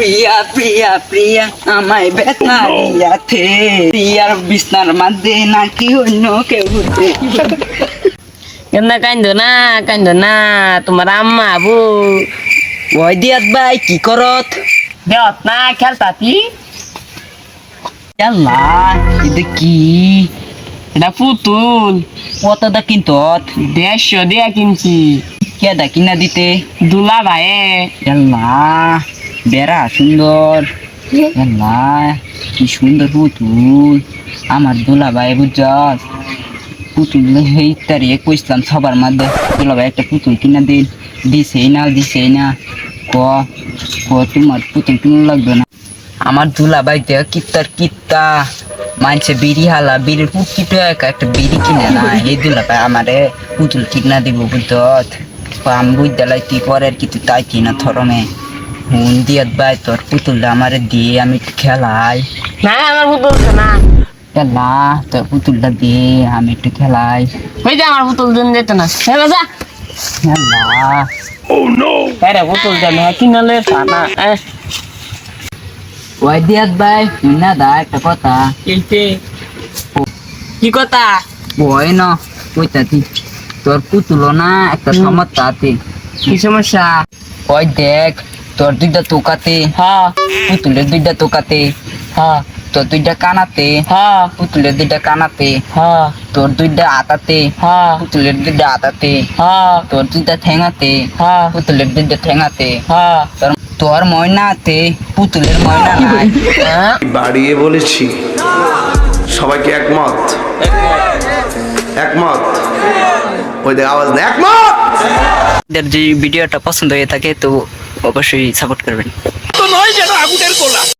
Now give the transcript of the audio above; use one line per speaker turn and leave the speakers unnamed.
প্রিয়া প্রিয়া প্রিয়া আমায় ব্যথা দিয়াছে প্রিয়ার বিছনার মধ্যে নাকি অন্য কেউ
কেন কান্দো না কান্দো না তোমার আম্মা আবু।
ওই দিয়াত ভাই কি করত?
দেওয়াত না খেলতাতি
আল্লাহ এটা কি?
এটা পুতুল।
কতটা কিন্তত?
দেড়শো দিয়া কিনছি।
কেদা কিনা দিতে?
দুলা ভাইয়ে।
আল্লাহ বেড়া সুন্দর। কি সুন্দর পুতুল। আমার দুলা ভাই বুঝছস? পুতুল এই তারিখে কইছিলাম সবার মধ্যে দুলা ভাই একটা পুতুল কিনা দিন। দিছেই না দিছেই না। ক ক তোমার পুতুল কিনা লাগবে না। আমার দুলা ভাই দেখ কিত্তার কিত্তা। মানছে বিড়ি হালা বিড়ির পুটকিটো একা একটা বিড়ি কিনে না। এই দুলা ভাই আমারে পুতুল কিনা দিব বুঝত আমি বুঝতে লাই কি পরের কিছু তাই কিনা থরমে। হুন দিয়াত ভাই তোর পুতুলটা আমারে দিয়ে আমি একটু খেলাই।
না আমার পুতুল তো না।
খেলা তোর পুতুলটা দিয়ে আমি একটু খেলাই।
ওই যে আমার পুতুল দিন যেত না। হে বাজা
খেলা
আরে পুতুল দেন হ্যাঁ কিনলে না এ।
ওই দিয়াত ভাই তুই না দা একটা কথা।
কিনতে কি? কথা?
ওই না তুই তোর পুতুল না একটা সমস্যা আছে।
কি সমস্যা?
ওই দেখ তোর দুইটা তোকাতে
হ্যাঁ।
পুতুলের দুইটা তোকাতে
হ্যাঁ।
তোর দুইটা কানাতে
হ্যাঁ।
পুতুলের দুইটা কানাতে
হ্যাঁ।
তোর দুইটা আতাতে
হ্যাঁ।
পুতুলের দুইটা আতাতে
হ্যাঁ।
তোর দুইটা ঠেঙাতে
হ্যাঁ।
পুতুলের দুইটা ঠেঙাতে
হ্যাঁ।
তোর তোর ময়নাতে পুতুলের ময়না নাই।
হ্যাঁ?
বাড়িয়ে বলেছি। সবাইকে একমত? একমত? ওই দেখ আওয়াজ একমত!
যদি ভিডিওটা পছন্দ হয়ে থাকে তো অবশ্যই সাপোর্ট করবেন।